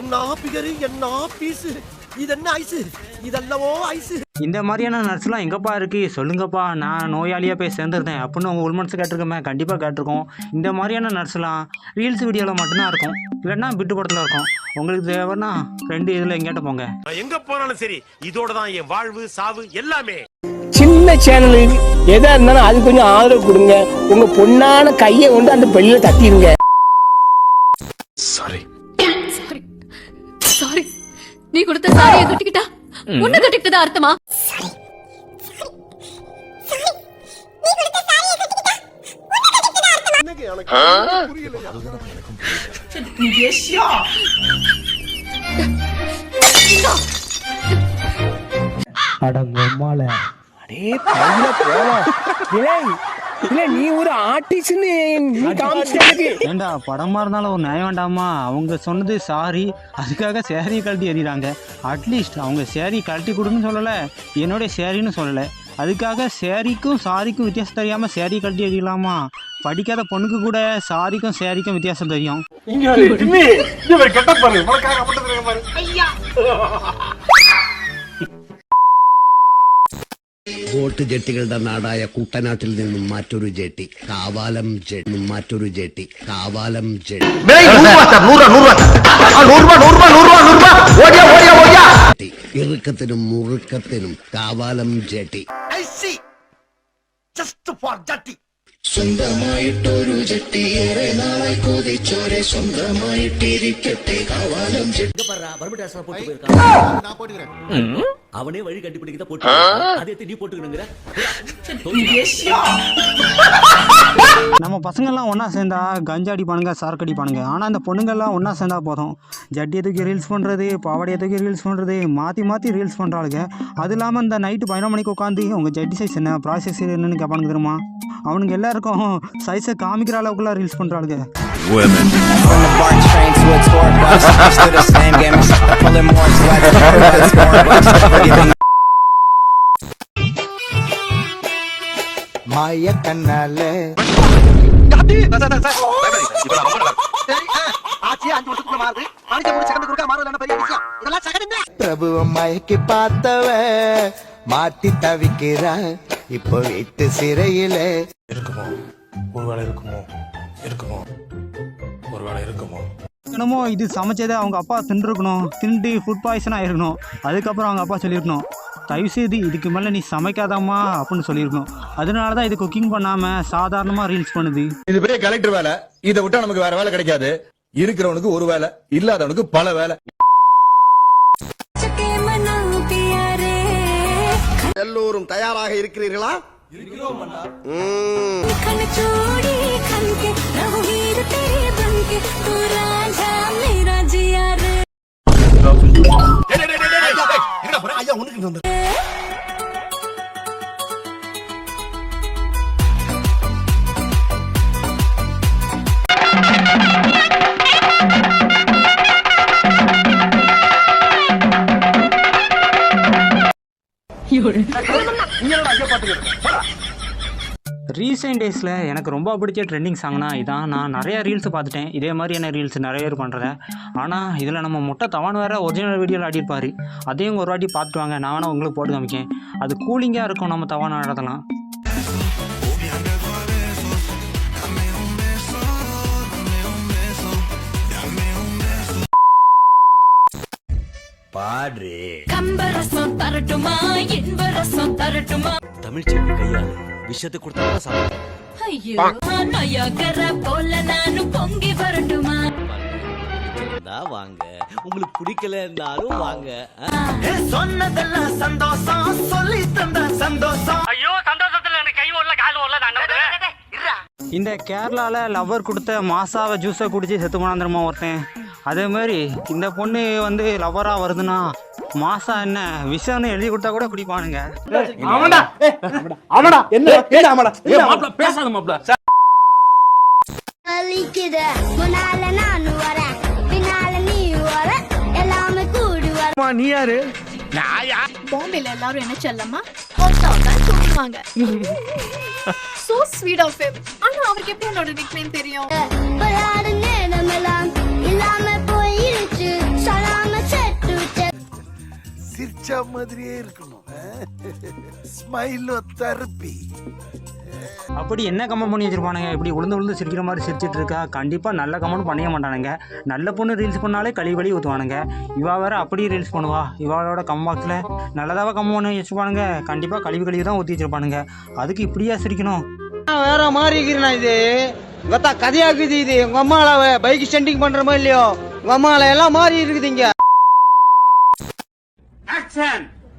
என்ன பிகரு என்ன பீஸ்? இது என்ன ஐஸ்? இதெல்லவோ ஐஸ். இந்த மாதிரியான நர்ஸ்லாம் எங்கப்பா இருக்கு? சொல்லுங்கப்பா. நான் நோயாளியாக போய் சேர்ந்துருந்தேன். அப்படின்னு உங்கள் உள்மனசு கேட்டிருக்கோமே கண்டிப்பாக கேட்டிருக்கோம். இந்த மாதிரியான நர்ஸ்லாம் ரீல்ஸ் வீடியோவில் மட்டும்தான் இருக்கும். இல்லைன்னா பிட்டு படத்தில் இருக்கும். உங்களுக்கு தேவைன்னா ரெண்டு இதில் எங்கேட்ட போங்க. எங்க போனாலும் சரி இதோட தான் என் வாழ்வு சாவு எல்லாமே. சின்ன சேனல் எதா இருந்தாலும் அது கொஞ்சம் ஆதரவு கொடுங்க. உங்க பொண்ணான கையை கொண்டு அந்த பெல்லில தட்டிடுங்க. சாரியை கட்டிக்கிட்டா உன்னை கட்டிக்கிட்டதா அர்த்தமா? அடங்கம்மால அடே போலாம் ஏய் இல்ல நீ ஒரு ஆர்டிஸ்ட்னு ஏண்டா படமாக இருந்தாலும் ஒரு நியாயம் வேண்டாமா? அவங்க சொன்னது சாரி அதுக்காக சேரீ கழட்டி எறிகிறாங்க அட்லீஸ்ட் அவங்க சேரீ கழட்டி கொடுன்னு சொல்லலை. என்னுடைய சேரீன்னு சொல்லலை. அதுக்காக சேரீக்கும் சாரிக்கும் வித்தியாசம் தெரியாமல் சேரீ கழட்டி எறியலாமா? படிக்காத பொண்ணுக்கு கூட சாரிக்கும் சேரீக்கும் வித்தியாசம் தெரியும். ബോട്ട് ജെട്ടികളുടെ നാടായ കുട്ടനാട്ടിൽ നിന്നും മറ്റൊരു ജെട്ടി കാവാലം ജെട്ടി മറ്റൊരു ജെട്ടി കാവാലം ജെട്ടി ജെട്ടി. ഇറുക്കത്തിനും മുറുക്കത്തിനും കാവാലം ജെട്ടി. அவனே வழி கண்டுபிடிக்க போட்டு அதை எடுத்து நீ போட்டுக்கணுங்கிற நம்ம பசங்கள்லாம் ஒன்றா சேர்ந்தா கஞ்சா அடிப்பானுங்க சரக்கு அடிப்பானுங்க. ஆனால் இந்த பொண்ணுங்கள்லாம் ஒன்றா சேர்ந்தா போதும். ஜட்டியை தூக்கி ரீல்ஸ் பண்ணுறது பாவாடையை தூக்கி ரீல்ஸ் பண்ணுறது மாற்றி மாற்றி ரீல்ஸ் பண்ணுறாளுங்க அது இல்லாமல் இந்த நைட்டு பதினொரு மணிக்கு உட்காந்து உங்கள் ஜட்டி சைஸ் என்ன ப்ராசஸ் என்னன்னு கேட்பானுங்க தெரியுமா? அவனுங்க எல்லாருக்கும் பக்கம் சைஸை காமிக்கிற அளவுக்குலாம் ரீல்ஸ் பண்ணுறாளுங்க women. From the BART train to a tour bus, used to the same game. Pulling more sweats, மாய கண்ணால பிரபுவ மயக்கி பார்த்தவ மாத்தி தவிக்கிறார் இப்போ வீட்டு சிறையில. இருக்குமோ? ஒருவேளை இருக்குமோ? இருக்குமோ? ஒருவேளை இருக்குமோ? என்னமோ இது சமைச்சதை அவங்க அப்பா தின்றுருக்கணும். திண்டு ஃபுட் பாய்சன் ஆயிருக்கணும். அதுக்கப்புறம் அவங்க அப்பா சொல்லியிருக்கணும் தயவுசெய்து இதுக்கு மேலே நீ சமைக்காதாம்மா அப்படின்னு சொல்லியிருக்கணும். அதனால தான் இது குக்கிங் பண்ணாமல் சாதாரணமாக ரீல்ஸ் பண்ணுது. இது பெரிய கலெக்டர் வேலை. இதை விட்டா நமக்கு வேற வேலை கிடைக்காது. இருக்கிறவனுக்கு ஒரு வேலை இல்லாதவனுக்கு பல வேலை. எல்லோரும் தயாராக இருக்கிறீர்களா ஐயா ஒண்ணுக்கு ரீசெண்ட் டேஸில் எனக்கு ரொம்ப பிடிச்ச ட்ரெண்டிங் சாங்னா இதான். நான் நிறையா ரீல்ஸ் பார்த்துட்டேன். இதே மாதிரியான ரீல்ஸ் நிறைய பேர் பண்ணுறேன் ஆனால் இதில் நம்ம முட்டை தவான் வேறு ஒரிஜினல் வீடியோவில் ஆடிருப்பார் அதையும் ஒரு வாட்டி பார்த்துட்டு வாங்க. நான் வேணால் உங்களுக்கு போட்டு காமிக்கேன் அது கூலிங்காக இருக்கும் நம்ம தவான இடத்தெல்லாம் பாடு கம்பரசம் தரட்டுமா இன்பரசம் தரட்டுமா தமிழ் செல்வி கையால விஷயத்தை கொடுத்தா சாப்பிடும் ஐயோ போல பொங்கி வரட்டுமா வாங்க உங்களுக்கு பிடிக்கலன்னாலும் வாங்க சொன்னதெல்லாம் சந்தோஷம் சொல்லி தந்த சந்தோஷம் இந்த கேரளாவில் லவ்வர் கொடுத்த மாசாவை ஜூஸை குடிச்சு செத்து போனாந்திரமா ஒருத்தன் அதே மாதிரி இந்த பொண்ணு வந்து லவ்வராக வருதுன்னா மாசா என்ன? விஷம்னு எழுதி கொடுத்தா கூட குடிப்பானுங்க ஆமாடா ஆமாடா என்ன? என்ன? ஆமாடா பேசாத மாப்பிள்ள வலிக்குது முன்னால நான் வரேன். பின்னால நீ வர. எல்லாமே கூடி வர. நீ யாரு? பாம்பேல எல்லாரும் என்ன செல்லமா தான் சொல்லுவாங்க சோ ஸ்வீட் ஆஃப் ஹிம் ஆனா அவருக்கு எப்படி என்னோட நிக்நேம் தெரியும்? விளையாடு நேரமெல்லாம் இல்லாம சிரிச்ச மாதிரியே இருக்கணும். ஸ்மைலோ தெரப்பி. அப்படி என்ன கமெண்ட் பண்ணி வச்சிருப்பானுங்க? இப்படி உளுந்து உளுந்து சிரிக்கிற மாதிரி சிரிச்சிட்டு இருக்கா? கண்டிப்பாக நல்ல கமெண்ட் பண்ணிய மாட்டானுங்க. நல்ல பொண்ணு ரீல்ஸ் பண்ணாலே கழி வழி ஊற்றுவானுங்க இவா வேற அப்படியே ரீல்ஸ் பண்ணுவா. இவாளோட கம் பாக்ஸில் நல்லதாக கமெண்ட் பண்ணி வச்சுப்பானுங்க கண்டிப்பாக கழிவு கழிவு தான் ஊற்றி வச்சிருப்பானுங்க. அதுக்கு இப்படியா சிரிக்கணும்? வேற மாதிரி இருக்கிறா இது? கத்தா கதையாக்குது இது. உங்க அம்மால பைக் ஸ்டண்டிங் பண்றமோ இல்லையோ? உங்க அம்மால எல்லாம் மாறி இருக்குது இங்க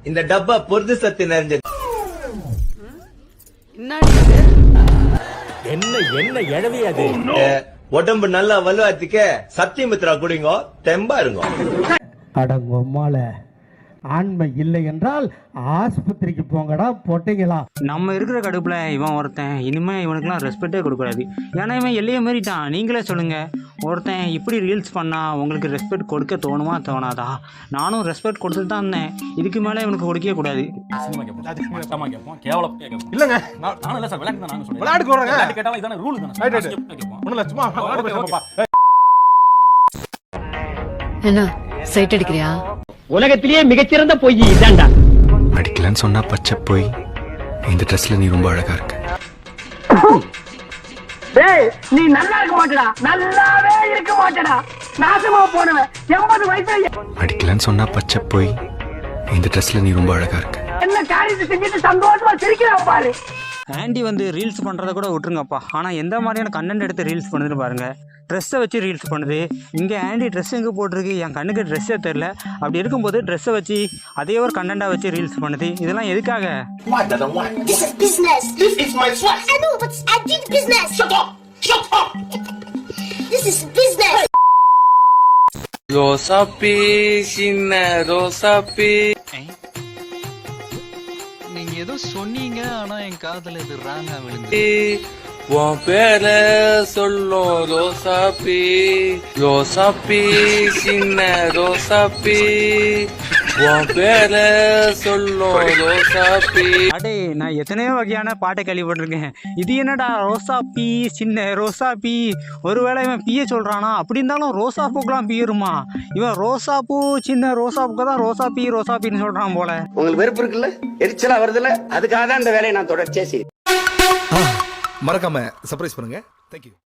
இந்த டப்பா பொருது சத்து நிறைஞ்ச என்ன என்ன எழவே அது? உடம்பு நல்லா வலுவாத்துக்க சத்தியமித்ரா குடிங்க தெம்பா இருங்க. அடங்க அம்மால ஆண்மை இல்லை என்றால் ஆஸ்பத்திரிக்கு போங்கடா பொட்டைங்களா? நம்ம இருக்கிற கடுப்பில் இவன் ஒருத்தன் இனிமேல் இவனுக்குலாம் ரெஸ்பெக்டே கொடுக்கூடாது ஏன்னா இவன் எல்லையை மீறிட்டான். நீங்களே சொல்லுங்கள் ஒருத்தன் இப்படி ரீல்ஸ் பண்ணால் உங்களுக்கு ரெஸ்பெக்ட் கொடுக்க தோணுமா? தோணாதா? நானும் ரெஸ்பெக்ட் கொடுத்துட்டு தான் இருந்தேன். இதுக்கு மேலே இவனுக்கு கொடுக்கவே கூடாது. இல்லங்க. என்ன சைட் அடிக்கிறியா? உலகத்திலேயே மிகச்சிறந்த பொய் இதாண்டா அடிக்கலன்னு சொன்னா பச்சை போய். இந்த ட்ரெஸ்ல நீ ரொம்ப அழகா இருக்க. டேய் நீ நல்லா இருக்க மாட்டடா. நல்லாவே இருக்க மாட்டடா. நாசமா போனவன். எண்பது வயசுல அடிக்கலன்னு சொன்னா பச்சை போய். இந்த ட்ரெஸ்ல நீ ரொம்ப அழகா இருக்க. என்ன காரியத்தை செஞ்சுட்டு சந்தோஷமா சிரிக்கிறான் பாரு. ஆண்டி வந்து ரீல்ஸ் பண்ணுறத கூட விட்டுருங்கப்பா. ஆனால் எந்த மாதிரியான கண்டென்ட் எடுத்து ரீல்ஸ் பண்ணுதுன்னு பாருங்கள் ட்ரெஸ்ஸை வச்சு ரீல்ஸ் பண்ணுது. இங்கே ஆண்டி ட்ரெஸ் எங்கே போட்டிருக்கு? என் கண்ணுக்கு ட்ரெஸ்ஸே தெரில அப்படி இருக்கும்போது ட்ரெஸ்ஸை வச்சு அதே ஒரு கண்டென்ட்டாக வச்சு ரீல்ஸ் பண்ணுது. இதெல்லாம் எதுக்காக? This is business. சொன்னீங்க ஆனா என் காதல இது ராங்கா விழுந்து உன் பேர சொல்லும் ரோசாப்பி ரோசாப்பி சின்ன ரோசாப்பி அடே நான் எத்தனையோ வகையான பாட்டை கேள்விப்பட்டிருக்கேன். இது என்னடா ரோசா பீ சின்ன ரோசா பீ? ஒருவேளை இவன் பீய சொல்கிறானா அப்படி இருந்தாலும் ரோசா பூக்கெலாம் பீருமா இவன் ரோசா பூ சின்ன ரோசா பூக்கு தான் ரோசா பீ ரோசா பீன்னு சொல்கிறான் போல. உங்களுக்கு வெறுப்பு இருக்குல்ல? எரிச்சலா வருதுல்ல? அதுக்காக தான் இந்த வேலையை நான் தொடர்ச்சியா செய்யுது மறக்காம சர்ப்ரைஸ் பண்ணுங்க. தேங்க்யூ